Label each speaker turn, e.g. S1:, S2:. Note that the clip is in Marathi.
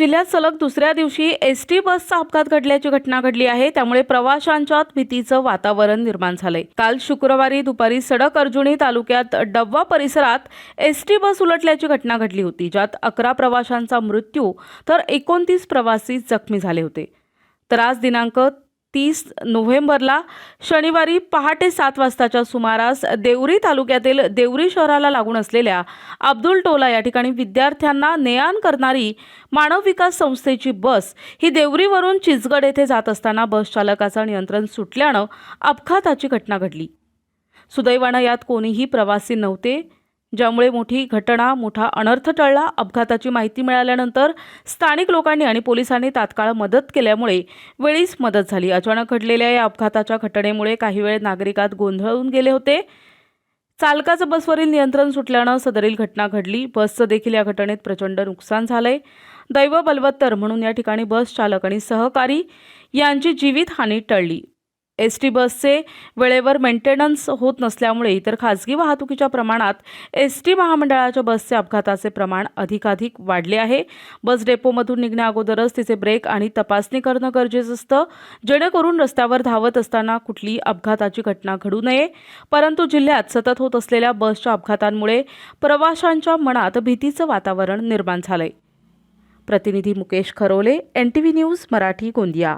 S1: जिल्ह्यात सलग दुसऱ्या दिवशी एस टी बसचा अपघात घडल्याची घटना घडली आहे. त्यामुळे प्रवाशांच्यात भीतीचं वातावरण निर्माण झालंय. काल शुक्रवारी दुपारी सडक अर्जुनी तालुक्यात डब्बा परिसरात एस टी बस उलटल्याची घटना घडली होती ज्यात अकरा प्रवाशांचा मृत्यू तर एकोणतीस प्रवासी जखमी झाले होते. तर आज दिनांक तीस नोव्हेंबरला शनिवारी पहाटे सात वाजताच्या सुमारास देवरी तालुक्यातील देवरी शहराला लागून असलेल्या अब्दुल टोला या ठिकाणी विद्यार्थ्यांना ने आण करणारी मानव विकास संस्थेची बस ही देवरीवरून चिचगड येथे जात असताना बस चालकाचं नियंत्रण सुटल्यानं अपघाताची घटना घडली. सुदैवानं यात कोणीही प्रवासी नव्हते. ज्यामुळे मोठी घटना मोठा अनर्थ टळला. अपघाताची माहिती मिळाल्यानंतर स्थानिक लोकांनी आणि पोलिसांनी तात्काळ मदत केल्यामुळे वेळीच मदत झाली. अचानक घडलेल्या या अपघाताच्या घटनेमुळे काही वेळ नागरिकात गोंधळून गेले होते. चालकाचं बसवरील नियंत्रण सुटल्यानं सदरील घटना घडली. बसचं देखील या घटनेत प्रचंड नुकसान झालंय. दैव बलवत्तर म्हणून या ठिकाणी बस चालक आणि सहकारी यांची जीवितहानी टळली. एस टी बसचे वेळेवर मेंटेनन्स होत नसल्यामुळे इतर खाजगी वाहतुकीच्या प्रमाणात एस टी महामंडळाच्या बसचे अपघाताचे प्रमाण अधिकाधिक वाढले आहे. बस डेपोमधून निघण्या अगोदरच तिचे ब्रेक आणि तपासणी करणं गरजेचं असतं. जेणेकरून रस्त्यावर धावत असताना कुठलीही अपघाताची घटना घडू नये. परंतु जिल्ह्यात सतत होत असलेल्या बसच्या अपघातांमुळे प्रवाशांच्या मनात भीतीचं वातावरण निर्माण झालंय. प्रतिनिधी Mukesh Kharole N T V news Marathi Gondia.